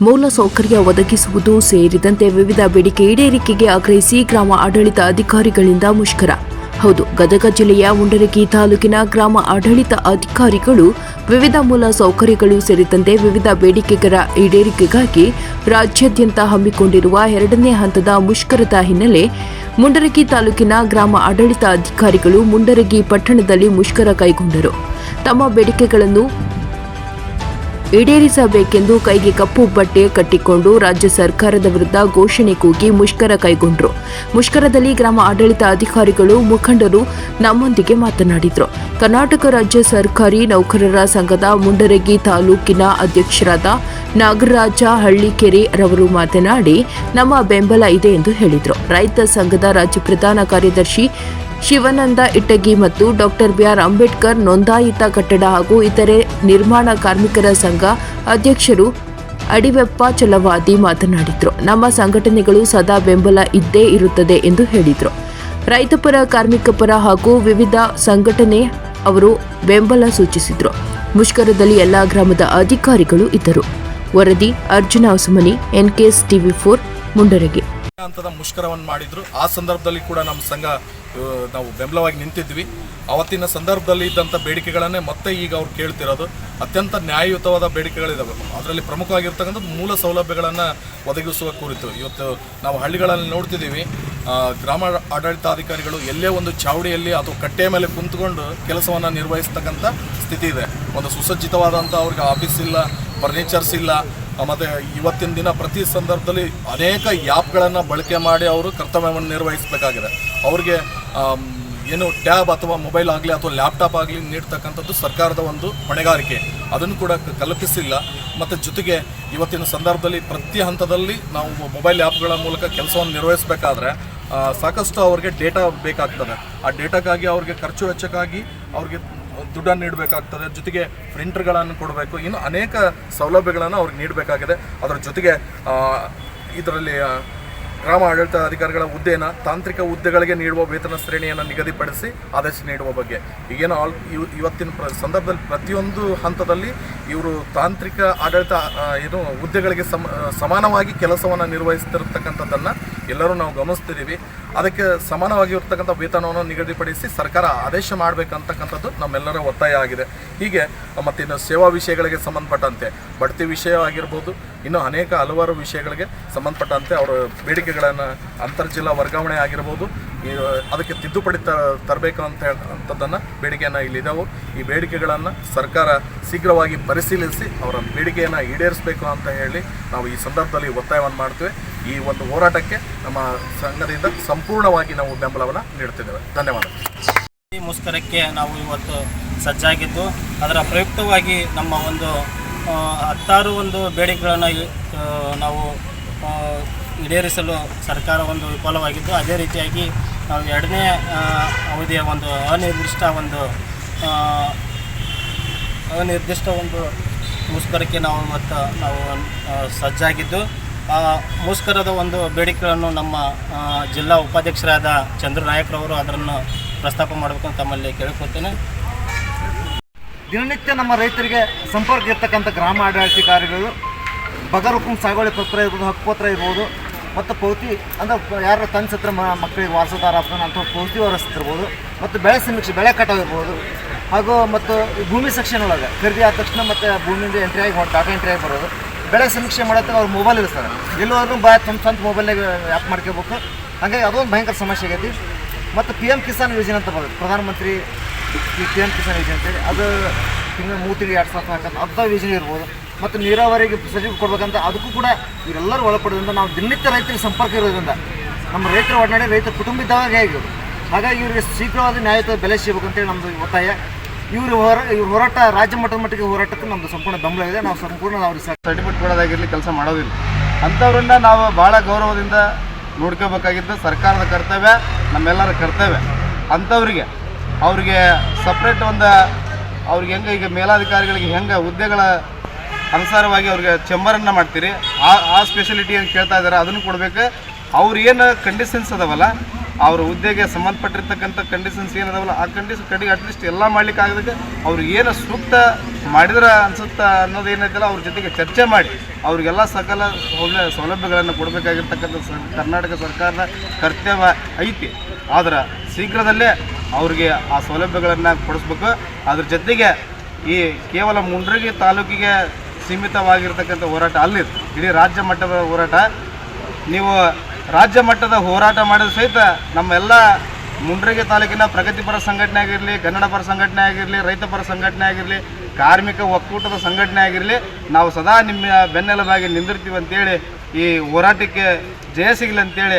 ಮೂಲ ಸೌಕರ್ಯ ಒದಗಿಸುವುದು ಸೇರಿದಂತೆ ವಿವಿಧ ಬೇಡಿಕೆ ಈಡೇರಿಕೆಗೆ ಆಗ್ರಹಿಸಿ ಗ್ರಾಮ ಆಡಳಿತ ಅಧಿಕಾರಿಗಳಿಂದ ಮುಷ್ಕರ. ಹೌದು, ಗದಗ ಜಿಲ್ಲೆಯ ಮುಂಡರಗಿ ತಾಲೂಕಿನ ಗ್ರಾಮ ಆಡಳಿತ ಅಧಿಕಾರಿಗಳು ವಿವಿಧ ಮೂಲ ಸೌಕರ್ಯಗಳು ಸೇರಿದಂತೆ ವಿವಿಧ ಬೇಡಿಕೆಗಳ ಈಡೇರಿಕೆಗಾಗಿ ರಾಜ್ಯಾದ್ಯಂತ ಹಮ್ಮಿಕೊಂಡಿರುವ ಎರಡನೇ ಹಂತದ ಮುಷ್ಕರದ ಹಿನ್ನೆಲೆ ಮುಂಡರಗಿ ತಾಲೂಕಿನ ಗ್ರಾಮ ಆಡಳಿತ ಅಧಿಕಾರಿಗಳು ಮುಂಡರಗಿ ಪಟ್ಟಣದಲ್ಲಿ ಮುಷ್ಕರ ಕೈಗೊಂಡರು. ತಮ್ಮ ಬೇಡಿಕೆಗಳನ್ನು ಈಡೇರಿಸಬೇಕೆಂದು ಕೈಗೆ ಕಪ್ಪು ಬಟ್ಟೆ ಕಟ್ಟಿಕೊಂಡು ರಾಜ್ಯ ಸರ್ಕಾರದ ವಿರುದ್ಧ ಘೋಷಣೆ ಕೂಗಿ ಮುಷ್ಕರ ಕೈಗೊಂಡರು. ಮುಷ್ಕರದಲ್ಲಿ ಗ್ರಾಮ ಆಡಳಿತ ಅಧಿಕಾರಿಗಳು, ಮುಖಂಡರು ನಮ್ಮೊಂದಿಗೆ ಮಾತನಾಡಿದರು. ಕರ್ನಾಟಕ ರಾಜ್ಯ ಸರ್ಕಾರಿ ನೌಕರರ ಸಂಘದ ಮುಂಡರಗಿ ತಾಲೂಕಿನ ಅಧ್ಯಕ್ಷರಾದ ನಾಗರಾಜ ಹಳ್ಳಿಕೆರೆ ರವರು ಮಾತನಾಡಿ, ನಮ್ಮ ಬೆಂಬಲ ಇದೆ ಎಂದು ಹೇಳಿದರು. ರೈತ ಸಂಘದ ರಾಜ್ಯ ಪ್ರಧಾನ ಕಾರ್ಯದರ್ಶಿ ಶಿವಾನಂದ ಇಟ್ಟಗಿ ಮತ್ತು ಡಾಕ್ಟರ್ ಬಿಆರ್ ಅಂಬೇಡ್ಕರ್ ನೋಂದಾಯಿತ ಕಟ್ಟಡ ಹಾಗೂ ಇತರೆ ನಿರ್ಮಾಣ ಕಾರ್ಮಿಕರ ಸಂಘ ಅಧ್ಯಕ್ಷರು ಅಡಿವೆಪ್ಪ ಚಲವಾದಿ ಮಾತನಾಡಿದರು. ನಮ್ಮ ಸಂಘಟನೆಗಳು ಸದಾ ಬೆಂಬಲ ಇದ್ದೇ ಇರುತ್ತದೆ ಎಂದು ಹೇಳಿದರು. ರೈತಪರ ಕಾರ್ಮಿಕ ಪರ ಹಾಗೂ ವಿವಿಧ ಸಂಘಟನೆ ಅವರು ಬೆಂಬಲ ಸೂಚಿಸಿದರು. ಮುಷ್ಕರದಲ್ಲಿ ಎಲ್ಲಾ ಗ್ರಾಮದ ಅಧಿಕಾರಿಗಳು ಇದ್ದರು. ವರದಿ, Arjuna Hosamani NKS TV four, Mundaragi. ಹಂತದ ಮುಷ್ಕರವನ್ನು ಮಾಡಿದ್ರು. ಆ ಸಂದರ್ಭದಲ್ಲಿ ಕೂಡ ನಮ್ಮ ಸಂಘ ನಾವು ಬೆಂಬಲವಾಗಿ ನಿಂತಿದ್ವಿ. ಅವತ್ತಿನ ಸಂದರ್ಭದಲ್ಲಿ ಇದ್ದಂಥ ಬೇಡಿಕೆಗಳನ್ನೇ ಮತ್ತೆ ಈಗ ಅವ್ರು ಕೇಳ್ತಿರೋದು. ಅತ್ಯಂತ ನ್ಯಾಯಯುತವಾದ ಬೇಡಿಕೆಗಳಿದಾವೆ. ಅದರಲ್ಲಿ ಪ್ರಮುಖವಾಗಿರ್ತಕ್ಕಂಥದ್ದು ಮೂಲ ಸೌಲಭ್ಯಗಳನ್ನು ಒದಗಿಸುವ ಕುರಿತು. ಇವತ್ತು ನಾವು ಹಳ್ಳಿಗಳಲ್ಲಿ ನೋಡ್ತಿದ್ದೀವಿ ಗ್ರಾಮ ಆಡಳಿತಾಧಿಕಾರಿಗಳು ಎಲ್ಲೇ ಒಂದು ಚಾವಡಿಯಲ್ಲಿ ಅಥವಾ ಕಟ್ಟೆಯ ಮೇಲೆ ಕುಂತ್ಕೊಂಡು ಕೆಲಸವನ್ನು ನಿರ್ವಹಿಸ್ತಕ್ಕಂಥ ಸ್ಥಿತಿ ಇದೆ. ಒಂದು ಸುಸಜ್ಜಿತವಾದಂಥ ಅವ್ರಿಗೆ ಆಫೀಸ್ ಇಲ್ಲ, ಫರ್ನಿಚರ್ಸ್ ಇಲ್ಲ ಮತ್ತು ಇವತ್ತಿನ ದಿನ ಪ್ರತಿ ಸಂದರ್ಭದಲ್ಲಿ ಅನೇಕ ಆ್ಯಪ್ಗಳನ್ನು ಬಳಕೆ ಮಾಡಿ ಅವರು ಕರ್ತವ್ಯವನ್ನು ನಿರ್ವಹಿಸಬೇಕಾಗಿದೆ. ಅವ್ರಿಗೆ ಏನು ಟ್ಯಾಬ್ ಅಥವಾ ಮೊಬೈಲ್ ಆಗಲಿ ಅಥವಾ ಲ್ಯಾಪ್ಟಾಪ್ ಆಗಲಿ ನೀಡ್ತಕ್ಕಂಥದ್ದು ಸರ್ಕಾರದ ಒಂದು ಹೊಣೆಗಾರಿಕೆ. ಅದನ್ನು ಕೂಡ ಕಲ್ಪಿಸಿಲ್ಲ. ಮತ್ತು ಜೊತೆಗೆ ಇವತ್ತಿನ ಸಂದರ್ಭದಲ್ಲಿ ಪ್ರತಿ ಹಂತದಲ್ಲಿ ನಾವು ಮೊಬೈಲ್ ಆ್ಯಪ್ಗಳ ಮೂಲಕ ಕೆಲಸವನ್ನು ನಿರ್ವಹಿಸಬೇಕಾದ್ರೆ ಸಾಕಷ್ಟು ಅವ್ರಿಗೆ ಡೇಟಾ ಬೇಕಾಗ್ತದೆ. ಆ ಡೇಟಾಗಾಗಿ ಅವ್ರಿಗೆ ಖರ್ಚು ವೆಚ್ಚಕ್ಕಾಗಿ ಅವ್ರಿಗೆ ದುಡ್ಡನ್ನು ನೀಡಬೇಕಾಗ್ತದೆ ಜೊತೆಗೆ ಪ್ರಿಂಟರ್ಗಳನ್ನು ಕೊಡಬೇಕು ಇನ್ನು ಅನೇಕ ಸೌಲಭ್ಯಗಳನ್ನು ಅವ್ರಿಗೆ ನೀಡಬೇಕಾಗಿದೆ. ಅದರ ಜೊತೆಗೆ ಇದರಲ್ಲಿ ಗ್ರಾಮ ಆಡಳಿತ ಅಧಿಕಾರಿಗಳ ಹುದ್ದೆನ ತಾಂತ್ರಿಕ ಹುದ್ದೆಗಳಿಗೆ ನೀಡುವ ವೇತನ ಶ್ರೇಣಿಯನ್ನು ನಿಗದಿಪಡಿಸಿ ಆದೇಶ ನೀಡುವ ಬಗ್ಗೆ. ಈಗೇನು ಆಲ್ ಇವ್- ಇವತ್ತಿನ ಪ್ರ ಸಂದರ್ಭದಲ್ಲಿ ಪ್ರತಿಯೊಂದು ಹಂತದಲ್ಲಿ ಇವರು ತಾಂತ್ರಿಕ ಆಡಳಿತ ಏನು ಹುದ್ದೆಗಳಿಗೆ ಸಮ ಸಮಾನವಾಗಿ ಕೆಲಸವನ್ನು ನಿರ್ವಹಿಸ್ತಿರ್ತಕ್ಕಂಥದ್ದನ್ನು ಎಲ್ಲರೂ ನಾವು ಗಮನಿಸ್ತಿದ್ದೀವಿ. ಅದಕ್ಕೆ ಸಮಾನವಾಗಿರ್ತಕ್ಕಂಥ ವೇತನವನ್ನು ನಿಗದಿಪಡಿಸಿ ಸರ್ಕಾರ ಆದೇಶ ಮಾಡಬೇಕಂತಕ್ಕಂಥದ್ದು ನಮ್ಮೆಲ್ಲರ ಒತ್ತಾಯ ಆಗಿದೆ. ಹೀಗೆ ಮತ್ತಿನ್ನು ಸೇವಾ ವಿಷಯಗಳಿಗೆ ಸಂಬಂಧಪಟ್ಟಂತೆ ಬಡ್ತಿ ವಿಷಯ ಆಗಿರ್ಬೋದು ಇನ್ನು ಅನೇಕ ಹಲವಾರು ವಿಷಯಗಳಿಗೆ ಸಂಬಂಧಪಟ್ಟಂತೆ ಅವರ ಬೇಡಿಕೆಗಳನ್ನು ಅಂತರ್ಜಿಲ್ಲಾ ವರ್ಗಾವಣೆ ಆಗಿರ್ಬೋದು. ಅದಕ್ಕೆ ತಿದ್ದುಪಡಿ ತ, ತರಬೇಕು ಅಂತ ಅಂಥದ್ದನ್ನು ಬೇಡಿಕೆಯನ್ನು ಇಲ್ಲಿದ್ದಾವೆ ಈ ಬೇಡಿಕೆಗಳನ್ನು ಸರ್ಕಾರ ಶೀಘ್ರವಾಗಿ ಪರಿಶೀಲಿಸಿ ಅವರ ಬೇಡಿಕೆಯನ್ನು ಈಡೇರಿಸಬೇಕು ಅಂತ ಹೇಳಿ ನಾವು ಈ ಸಂದರ್ಭದಲ್ಲಿ ಒತ್ತಾಯವನ್ನು ಮಾಡ್ತೇವೆ. ಈ ಒಂದು ಹೋರಾಟಕ್ಕೆ ನಮ್ಮ ಸಂಘದಿಂದ ಸಂಪೂರ್ಣವಾಗಿ ನಾವು ಬೆಂಬಲವನ್ನು ನೀಡುತ್ತಿದ್ದೇವೆ. ಧನ್ಯವಾದ. ಈ ಮುಷ್ಕರಕ್ಕೆ ನಾವು ಇವತ್ತು ಸಜ್ಜಾಗಿದ್ದು, ಅದರ ಪ್ರಯುಕ್ತವಾಗಿ ನಮ್ಮ ಒಂದು ಹತ್ತಾರು ಒಂದು ಬೇಡಿಕೆಗಳನ್ನು ನಾವು ಈಡೇರಿಸಲು ಸರ್ಕಾರ ಒಂದು ವಿಫಲವಾಗಿದ್ದು, ಅದೇ ರೀತಿಯಾಗಿ ನಾವು ಎರಡನೇ ಅವಧಿಯ ಒಂದು ಅನಿರ್ದಿಷ್ಟ ಒಂದು ಅನಿರ್ದಿಷ್ಟ ಒಂದು ಮುಷ್ಕರಕ್ಕೆ ನಾವು ಮತ್ತು ನಾವು ಸಜ್ಜಾಗಿದ್ದು ಮುಷ್ಕರದ ಒಂದು ಬೇಡಿಕೆಗಳನ್ನು ನಮ್ಮ ಜಿಲ್ಲಾ ಉಪಾಧ್ಯಕ್ಷರಾದ ಚಂದ್ರ ಅದರನ್ನು ಅದನ್ನು ಪ್ರಸ್ತಾಪ ಮಾಡಬೇಕು ಅಂತ ತಮ್ಮಲ್ಲಿ ಕೇಳಿಕೊಳ್ತೇನೆ. ದಿನನಿತ್ಯ ನಮ್ಮ ರೈತರಿಗೆ ಸಂಪರ್ಕ ಇರ್ತಕ್ಕಂಥ ಗ್ರಾಮ ಆಡಳಿತಾಧಿಕಾರಿಗಳು ಬಗರ್ ಹುಕುಂ ಸಾಗುವಳಿ ಪತ್ರ ಇರ್ಬೋದು ಹಕ್ಕುಪತ್ರ ಇರ್ಬೋದು, ಮತ್ತು ಪೌತಿ, ಅಂದ್ರೆ ಯಾರು ತನ್ನ ಸತ್ರ ಮಕ್ಕಳಿಗೆ ವಾಸದಾರ ಅಥವಾ ಪೌತಿ ವರಸ್ತಿರ್ಬೋದು ಮತ್ತು ಬೆಳೆ ಸಮೀಕ್ಷೆ, ಬೆಳೆ ಕಟಾವು ಇರ್ಬೋದು, ಹಾಗೂ ಮತ್ತು ಭೂಮಿ ಸೆಕ್ಷನ್ ಒಳಗೆ ಖರೀದಿ ಆದ ತಕ್ಷಣ ಮತ್ತು ಭೂಮಿಯಿಂದ ಎಂಟ್ರಿ ಆಗಿ ಡಾಟಾ ಎಂಟ್ರಿ ಆಗಿ ಬರೋದು. ಬೆಳೆ ಸಮೀಕ್ಷೆ ಮಾಡೋದಕ್ಕೆ ಅವ್ರ ಮೊಬೈಲ್ ಇರ್ತಾರೆ. ಎಲ್ಲೋದ್ರೂ ಬಾ ತಮ್ಮ ಸ್ವಂತ ಮೊಬೈಲ್ನಾಗ ಆ್ಯಪ್ ಮಾಡ್ಕೋಬೇಕು. ಹಾಗಾಗಿ ಅದೊಂದು ಭಯಂಕರ ಸಮಸ್ಯೆ ಆಗೈತಿ. ಮತ್ತು ಪಿ ಎಂ ಕಿಸಾನ್ ಯೋಜನೆ ಅಂತ ಬರುತ್ತೆ. ಪ್ರಧಾನಮಂತ್ರಿ ಪಿ ಎಂ ಕಿಸಾನ್ ಯೋಜನೆ ಅಂತೇಳಿ ಅದು ತಿನ್ನ ಮೂರು ತಿಂಗಳು ಎರಡು ಸಾವಿರ ಹಾಕಂತ ಅಂಥ ಯೋಜನೆ ಇರ್ಬೋದು. ಮತ್ತು ನೀರಾವರಿಗೆ ಸಜೀವ ಕೊಡ್ಬೇಕಂತ ಅದಕ್ಕೂ ಕೂಡ ಇವರೆಲ್ಲರೂ ಒಳಪಡೋದ್ರಿಂದ ನಾವು ದಿನನಿತ್ಯ ರೈತರಿಗೆ ಸಂಪರ್ಕ ಇರೋದ್ರಿಂದ ನಮ್ಮ ರೈತರ ಒಡನಾಡಿ ರೈತರ ಕುಟುಂಬ ಇದ್ದಾಗ ಹೇಗೆ? ಹಾಗಾಗಿ ಇವರಿಗೆ ಶೀಘ್ರವಾದ ನ್ಯಾಯಯುತ ಬೆಲೆ ಸಿಗಬೇಕು ಅಂತೇಳಿ ನಮ್ಮದು ಒತ್ತಾಯ. ಇವರು ಹೋರ ಇವ್ರ ಹೋರಾಟ ರಾಜ್ಯ ಮಟ್ಟದ ಮಟ್ಟಿಗೆ ಹೋರಾಟಕ್ಕೆ ನಮ್ಮದು ಸಂಪೂರ್ಣ ಬೆಂಬಲ ಇದೆ. ನಾವು ಸಂಪೂರ್ಣ ಅವ್ರಿಗೆ ಸರ್ಟಿಫಿಕೇಟ್ ಕೊಡೋದಾಗಿರಲಿ ಕೆಲಸ ಮಾಡೋದಿಲ್ಲ. ಅಂಥವ್ರನ್ನ ನಾವು ಭಾಳ ಗೌರವದಿಂದ ನೋಡ್ಕೋಬೇಕಾಗಿದ್ದು ಸರ್ಕಾರದ ಕರ್ತವ್ಯ, ನಮ್ಮೆಲ್ಲರ ಕರ್ತವ್ಯ. ಅಂಥವ್ರಿಗೆ ಅವ್ರಿಗೆ ಸಪ್ರೇಟ್ ಒಂದು, ಅವ್ರಿಗೆ ಹೆಂಗೆ ಈಗ ಮೇಲಾಧಿಕಾರಿಗಳಿಗೆ ಹೆಂಗೆ ಹುದ್ದೆಗಳ ಅನುಸಾರವಾಗಿ ಅವ್ರಿಗೆ ಚೆಂಬರನ್ನು ಮಾಡ್ತೀರಿ, ಆ ಆ ಸ್ಪೆಷಲಿಟಿ ಏನು ಕೇಳ್ತಾ ಇದ್ದಾರೆ ಅದನ್ನು ಕೊಡಬೇಕು. ಅವ್ರು ಏನು ಕಂಡೀಷನ್ಸ್ ಅದಾವಲ್ಲ, ಅವ್ರ ಹುದ್ದೆಗೆ ಸಂಬಂಧಪಟ್ಟಿರ್ತಕ್ಕಂಥ ಕಂಡೀಷನ್ಸ್ ಏನದಾವಲ್ಲ ಆ ಕಂಡೀಷನ್ ಕಡೆಗೆ ಅಟ್ಲೀಸ್ಟ್ ಎಲ್ಲ ಮಾಡ್ಲಿಕ್ಕೆ ಆಗದಕ್ಕೆ ಅವ್ರಿಗೆ ಏನು ಸೂಕ್ತ ಮಾಡಿದ್ರೆ ಅನ್ಸುತ್ತಾ ಅನ್ನೋದು ಏನೈತಲ್ಲ ಅವ್ರ ಜೊತೆಗೆ ಚರ್ಚೆ ಮಾಡಿ, ಅವ್ರಿಗೆಲ್ಲ ಸಕಲ ಸೌಲಭ್ಯ, ಸೌಲಭ್ಯಗಳನ್ನು ಕೊಡಬೇಕಾಗಿರ್ತಕ್ಕಂಥ ಕರ್ನಾಟಕ ಸರ್ಕಾರದ ಕರ್ತವ್ಯ ಐತಿ. ಆದ್ರೆ ಶೀಘ್ರದಲ್ಲೇ ಅವ್ರಿಗೆ ಆ ಸೌಲಭ್ಯಗಳನ್ನು ಕೊಡಿಸ್ಬೇಕು. ಅದ್ರ ಜೊತೆಗೆ ಈ ಕೇವಲ ಮುಂಡ್ರಗಿ ತಾಲೂಕಿಗೆ ಸೀಮಿತವಾಗಿರ್ತಕ್ಕಂಥ ಹೋರಾಟ ಅಲ್ಲಿ ಇಡೀ ರಾಜ್ಯ ಮಟ್ಟದ ಹೋರಾಟ. ನೀವು ರಾಜ್ಯ ಮಟ್ಟದ ಹೋರಾಟ ಮಾಡಿದ ಸಹಿತ ನಮ್ಮೆಲ್ಲ ಮುಂಡ್ರಗಿ ತಾಲೂಕಿನ ಪ್ರಗತಿಪರ ಸಂಘಟನೆ ಆಗಿರಲಿ, ಕನ್ನಡ ಪರ ಸಂಘಟನೆ ಆಗಿರಲಿ, ರೈತ ಪರ ಸಂಘಟನೆ ಆಗಿರಲಿ, ಕಾರ್ಮಿಕ ಒಕ್ಕೂಟದ ಸಂಘಟನೆ ಆಗಿರಲಿ, ನಾವು ಸದಾ ನಿಮ್ಮ ಬೆನ್ನೆಲುಬಾಗಿ ನಿಂದಿರ್ತೀವಿ ಅಂತೇಳಿ ಈ ಹೋರಾಟಕ್ಕೆ ಜಯ ಸಿಗಲಿ ಅಂತೇಳಿ